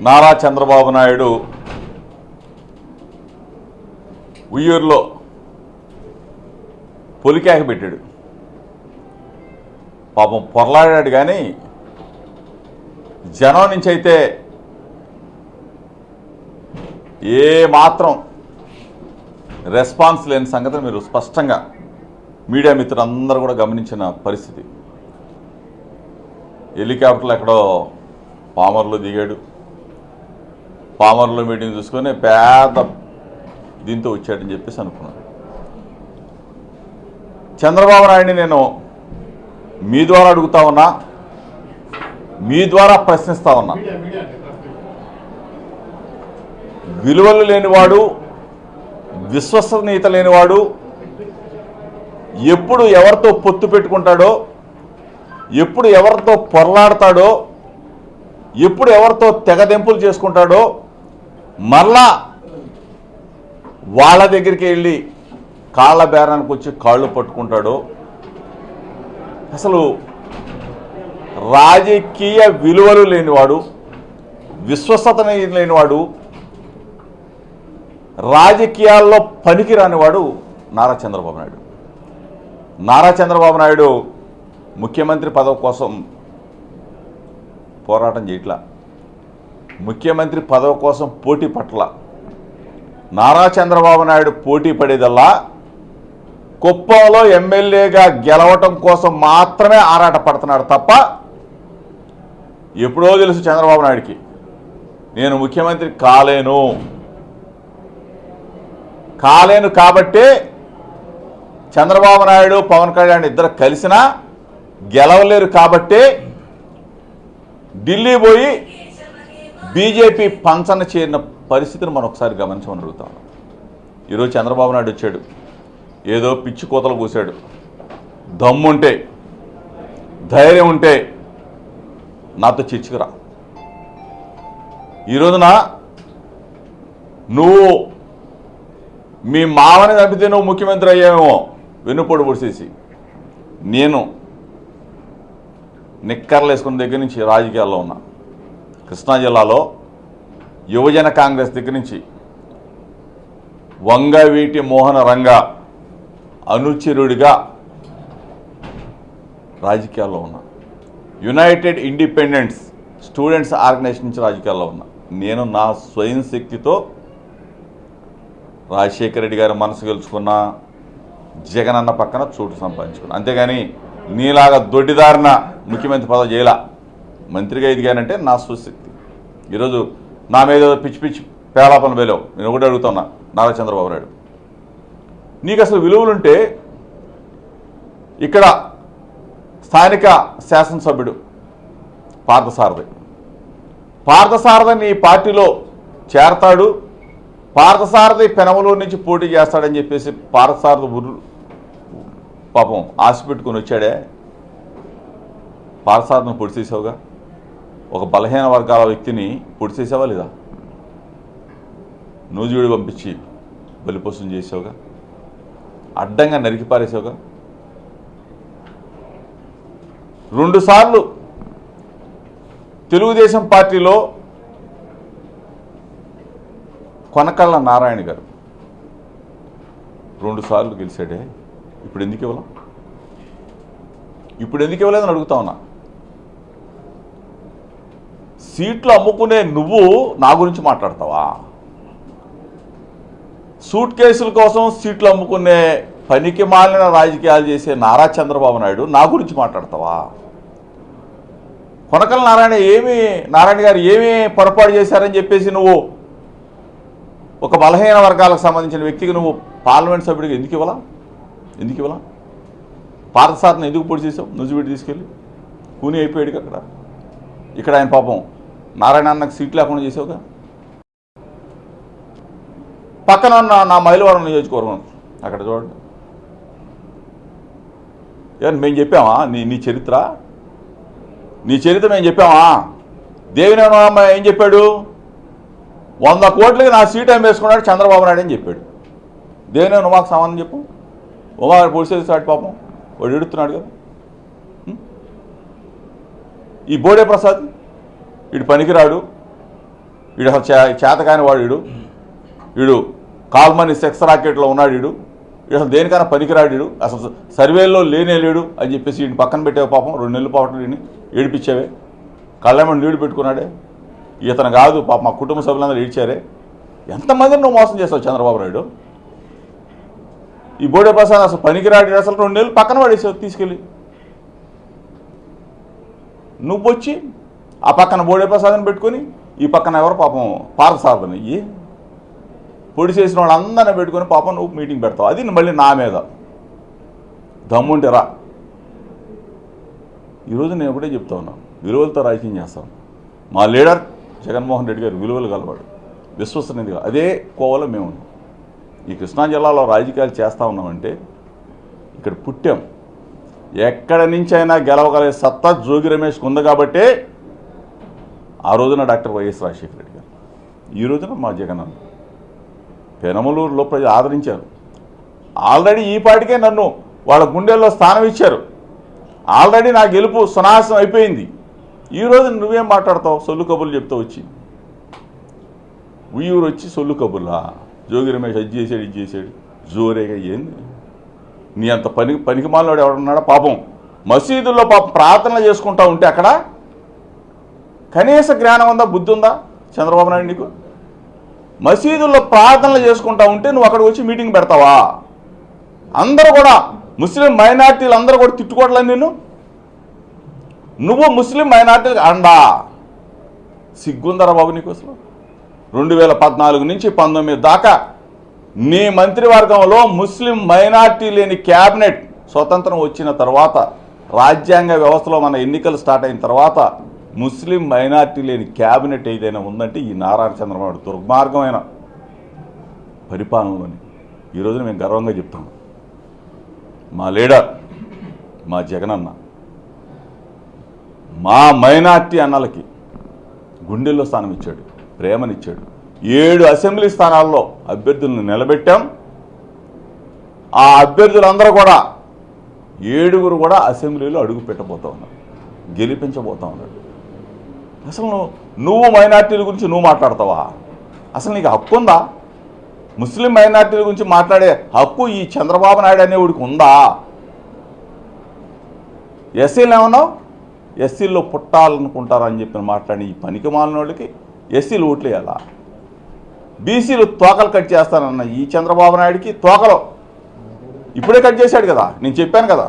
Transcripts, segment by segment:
నారా చంద్రబాబు నాయుడు ఉయ్యూరులో పొలికేక పెట్టాడు. పాపం పొరలాడాడు కానీ జనం నుంచి అయితే ఏ మాత్రం రెస్పాన్స్ లేని సంగతిని మీరు స్పష్టంగా మీడియా మిత్రులందరూ కూడా గమనించిన పరిస్థితి. హెలికాప్టర్లు ఎక్కడో పామర్లో దిగాడు. పామర్లో మీటింగ్ చూసుకొని పేద దీంతో వచ్చాడని చెప్పేసి అనుకున్నాను. చంద్రబాబు నాయుడిని నేను మీ ద్వారా అడుగుతా ఉన్నా మీ ద్వారా ప్రశ్నిస్తా ఉన్నా. విలువలు లేనివాడు విశ్వసనీయత లేనివాడు ఎప్పుడు ఎవరితో పొత్తు పెట్టుకుంటాడో ఎప్పుడు ఎవరితో పొరలాడతాడో ఎప్పుడు ఎవరితో తెగదెంపులు చేసుకుంటాడో మరలా వాళ్ళ దగ్గరికి వెళ్ళి కాళ్ళ బేరానికి వచ్చి కాళ్ళు పట్టుకుంటాడో. అసలు రాజకీయ విలువలు లేనివాడు విశ్వసత లేనివాడు రాజకీయాల్లో పనికిరానివాడు నారా చంద్రబాబు నాయుడు. నారా చంద్రబాబు నాయుడు ముఖ్యమంత్రి పదవి కోసం పోరాటం చేయట్లా. ముఖ్యమంత్రి పదవి కోసం పోటీ పట్ల. నారా చంద్రబాబు నాయుడు పోటీ పడేదల్లా కుప్పంలో ఎమ్మెల్యేగా గెలవటం కోసం మాత్రమే ఆరాట పడుతున్నాడు తప్ప ఎప్పుడో తెలుసు చంద్రబాబు నాయుడికి. నేను ముఖ్యమంత్రి కాలేను. కాలేను కాబట్టే చంద్రబాబు నాయుడు పవన్ కళ్యాణ్ ఇద్దరు కలిసినా గెలవలేరు కాబట్టే ఢిల్లీ పోయి బీజేపీ పంచన చేరిన పరిస్థితిని మనం ఒకసారి గమనించమని అడుగుతాం. ఈరోజు చంద్రబాబు నాయుడు వచ్చాడు. ఏదో పిచ్చి కోతలు కూశాడు. దమ్ముంటే ధైర్యం ఉంటే నాతో చర్చకురా ఈ రోజున నువ్వు మీ మావని తప్పితే నువ్వు ముఖ్యమంత్రి అయ్యావేమో వెన్నుపోటు పొడిసేసి నేను నిక్కర్లు వేసుకున్న దగ్గర నుంచి రాజకీయాల్లో ఉన్నా. కృష్ణా జిల్లాలో యువజన కాంగ్రెస్ దగ్గర నుంచి వంగవీటి మోహన రంగ అనుచరుడిగా రాజకీయాల్లో ఉన్నా. యునైటెడ్ ఇండిపెండెంట్స్ స్టూడెంట్స్ ఆర్గనైజేషన్ నుంచి రాజకీయాల్లో ఉన్నా. నేను నా స్వయం శక్తితో రాజశేఖర రెడ్డి గారి మనసు గెలుచుకున్నా జగన్ అన్న పక్కన చోటు సంపాదించుకున్నా. అంతేగాని నీలాగా దొడ్డిదారిన ముఖ్యమంత్రి పదవి చేయలా. మంత్రిగా ఎదిగానంటే నా స్వశక్తి. ఈరోజు నా మీద ఏదో పిచ్చి పిచ్చి పేలాపన వేలేవు. నేను ఒకటి అడుగుతున్నా నారా చంద్రబాబు నాయుడు. నీకు అసలు విలువలుంటే ఇక్కడ స్థానిక శాసనసభ్యుడు పార్థసారథి. పార్థసారథి నీ పార్టీలో చేరతాడు పార్థసారథి పెనవలో నుంచి పోటీ చేస్తాడని చెప్పేసి పార్థసారథి ఊరు పాపం ఆశ పెట్టుకుని వచ్చాడే. పార్థసారథిని పొడి ఒక బలహీన వర్గాల వ్యక్తిని పొడి చేసావా లేదా? నూజివీడు పంపించి బలిపోసం చేసావుగా? అడ్డంగా నరికి పారేసావుగా? రెండుసార్లు తెలుగుదేశం పార్టీలో కొనకళ్ళ నారాయణ గారు రెండుసార్లు గెలిచాడే. ఇప్పుడు ఎందుకు ఇవ్వలేం? ఇప్పుడు ఎందుకు ఇవ్వలేదని అడుగుతా ఉన్నా. సీట్లు అమ్ముకునే నువ్వు నా గురించి మాట్లాడతావా? సూట్ కేసుల కోసం సీట్లు అమ్ముకునే పనికి మాలిన రాజకీయాలు చేసే నారా చంద్రబాబు నాయుడు నా గురించి మాట్లాడతావా? కొనకల నారాయణ ఏమి నారాయణ గారు ఏమి పొరపాటు చేశారని చెప్పేసి నువ్వు ఒక బలహీన వర్గాలకు సంబంధించిన వ్యక్తికి నువ్వు పార్లమెంట్ సభ్యుడికి ఎందుకు ఇవ్వాలా? ఎందుకు ఇవ్వాలా? పార్థసారథిని ఎందుకు పొడి చేసావు? నుజుబిడి తీసుకెళ్ళి? కూని అయిపోయాడు అక్కడ ఇక్కడ ఆయన పాపం. నారాయణ అన్నకు సీట్ లేకుండా చేసావుగా? పక్కన ఉన్న నా మైలవరం నియోజకవర్గం అక్కడ చూడండి. ఏమన్నా మేము చెప్పామా? నీ నీ చరిత్ర? నీ చరిత్ర మేము చెప్పామా? దేవినేని ఏం చెప్పాడు? వంద కోట్లకి నా సీట్ ఏం వేసుకున్నాడు? చంద్రబాబు నాయుడు అని చెప్పాడు. దేవినే ఉమాకు సమాధానం చెప్పు. ఉమా పొడిసేది సాటి పాపం. వాడు ఎడుతున్నాడు కదా. ఈ బోడే ప్రసాద్ వీడు పనికిరాడు. వీడు అసలు చే చేతకాని వాడు వీడు. వీడు కాల్మని సెక్స్ రాకెట్లో ఉన్నాడు వీడు. వీడు అసలు దేనికైనా పనికిరాడు అసలు సర్వేలో లేనే లేడు అని చెప్పేసి వీడిని పక్కన పెట్టావు పాపం రెండు నెలలు పాపం వీడిని ఏడిపించావే. కళ్ళమని నీడు పెట్టుకున్నాడే. ఇతను కాదు పాప మా కుటుంబ సభ్యులందరూ ఏడ్చారే. ఎంతమందిని నువ్వు మోసం చేస్తావు చంద్రబాబు నాయుడు? ఈ బోడే ప్రసాద్ అసలు పనికిరాడు అసలు రెండు నెలలు పక్కన పడేసావు తీసుకెళ్ళి. నువ్వు వచ్చి ఆ పక్కన బోడే ప్రసాద్ని పెట్టుకొని ఈ పక్కన ఎవరు పాపం పార్థసారథని ఏ? పొడి చేసిన వాళ్ళందరినీ పెట్టుకొని పాపం నువ్వు మీటింగ్ పెడతావు. అది మళ్ళీ నా మీద. దమ్ముంటే రా. ఈరోజు నేను ఒకటే చెప్తా ఉన్నాను విలువలతో రాజకీయం చేస్తాను మా లీడర్ జగన్మోహన్ రెడ్డి గారు విలువలు కలవాడు విశ్వసనీయగా అదే కోవలో మేము ఈ కృష్ణా జిల్లాలో రాజకీయాలు చేస్తూ ఉన్నామంటే ఇక్కడ పుట్టాం. ఎక్కడ నుంచి అయినా గెలవగలిగే సత్తా జోగి రమేష్కి ఉంది కాబట్టే ఆ రోజున డాక్టర్ వైఎస్ రాజశేఖర రెడ్డి గారు. ఈ రోజున మా జగన్ అన్న పెనమలూరులో ప్రజలు ఆదరించారు. ఆల్రెడీ ఈ పాటికే నన్ను వాళ్ళ గుండెల్లో స్థానం ఇచ్చారు. ఆల్రెడీ నా గెలుపు సునాశనం అయిపోయింది. ఈ నువ్వేం మాట్లాడతావు సొల్లు కబుర్లు చెప్తా వచ్చి ఉయ్యూరు వచ్చి సొల్లు కబుర్లా? జోగి రమేష్ అది చేసాడు ఇది చేసాడు జోరేగా ఏంది? నీ అంత పని పనికి మాలినాడు ఎవడున్నాడా? పాపం. మసీదుల్లో పాపం ప్రార్థనలు చేసుకుంటా ఉంటే అక్కడ కనీస జ్ఞానం ఉందా? బుద్ధి ఉందా? చంద్రబాబు నాయుడు నీకు? మసీదుల్లో ప్రార్థనలు చేసుకుంటా ఉంటే నువ్వు అక్కడికి వచ్చి మీటింగ్ పెడతావా? అందరూ కూడా ముస్లిం మైనార్టీలు అందరూ కూడా తిట్టుకోవట్లేదు నిన్ను? నువ్వు ముస్లిం మైనార్టీలకు అండా? సిగ్గుందరా బాబు నీకు అసలు? రెండు వేల పద్నాలుగు నుంచి పంతొమ్మిది దాకా నీ మంత్రివర్గంలో ముస్లిం మైనార్టీ లేని క్యాబినెట్ స్వతంత్రం వచ్చిన తర్వాత రాజ్యాంగ వ్యవస్థలో మన ఎన్నికలు స్టార్ట్ అయిన తర్వాత ముస్లిం మైనార్టీ లేని క్యాబినెట్ ఏదైనా ఉందంటే ఈ నారాయణ చంద్రబాబు దుర్మార్గమైన పరిపాలనలోని. ఈరోజున మేము గర్వంగా చెప్తాం మా లీడర్ మా జగనన్న మా మైనార్టీ అన్నలకి గుండెల్లో స్థానం ఇచ్చాడు ప్రేమనిచ్చాడు. ఏడు అసెంబ్లీ స్థానాల్లో అభ్యర్థులను నిలబెట్టాం. ఆ అభ్యర్థులందరూ కూడా ఏడుగురు కూడా అసెంబ్లీలో అడుగు పెట్టబోతా ఉన్నారు గెలిపించబోతా ఉన్నాడు అసలు నువ్వు మైనార్టీల గురించి నువ్వు మాట్లాడతావా? అసలు నీకు హక్కు ఉందా? ముస్లిం మైనార్టీల గురించి మాట్లాడే హక్కు ఈ చంద్రబాబు నాయుడు అనేవాడికి ఉందా? ఎస్సీలు ఏమన్నావు? ఎస్సీల్లో పుట్టాలనుకుంటారని చెప్పి మాట్లాడి ఈ పనికి మాలినోళ్ళకి ఎస్సీలు ఓట్లు వేయాలా? బీసీలు తోకలు కట్ చేస్తానన్న ఈ చంద్రబాబు నాయుడికి తోకలు. ఇప్పుడే కట్ చేశాడు కదా నేను చెప్పాను కదా.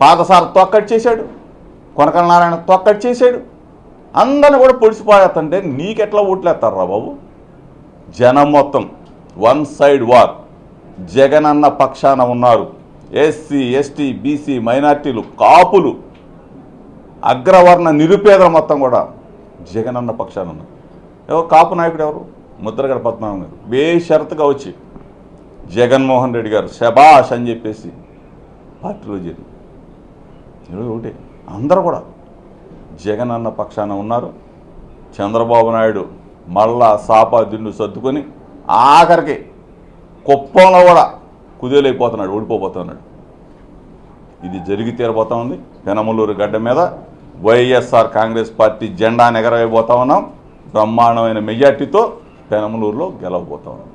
పాతసారి తోక కట్ చేశాడు కొనకల నారాయణ తోక కట్ చేశాడు. అందరిని కూడా పొడిచిపోయేస్తుంటే నీకెట్లా ఓట్లేస్తారా బాబు? జనం మొత్తం వన్ సైడ్ వార్. జగన్ అన్న పక్షాన ఉన్నారు. ఎస్సీ ఎస్టీ బీసీ మైనార్టీలు కాపులు. అగ్రవర్ణ నిరుపేదలు మొత్తం కూడా జగన్ అన్న పక్షాన ఉన్నారు. ఎవరు? కాపు నాయకుడు ఎవరు? ముద్రగడ పద్మనాభం గారు. బేషరతుగా వచ్చి జగన్మోహన్ రెడ్డి గారు శబాష్ అని చెప్పేసి పార్టీలో చేరి. ఈరోజు ఒకటి. అందరూ కూడా జగన్ అన్న పక్షాన ఉన్నారు. చంద్రబాబు నాయుడు మళ్ళా సాపా దిండు సర్దుకొని ఆఖరికి కుప్పంలో కూడా కుదేలైపోతున్నాడు ఓడిపోతున్నాడు ఇది జరిగి తీరబోతా ఉంది. పెనమలూరు గడ్డ మీద వైఎస్ఆర్ కాంగ్రెస్ పార్టీ జెండా ఎగరవేయబోతా ఉన్నాం. బ్రహ్మాండమైన మెజార్టీతో పెనమలూరులో గెలవబోతా ఉన్నాం.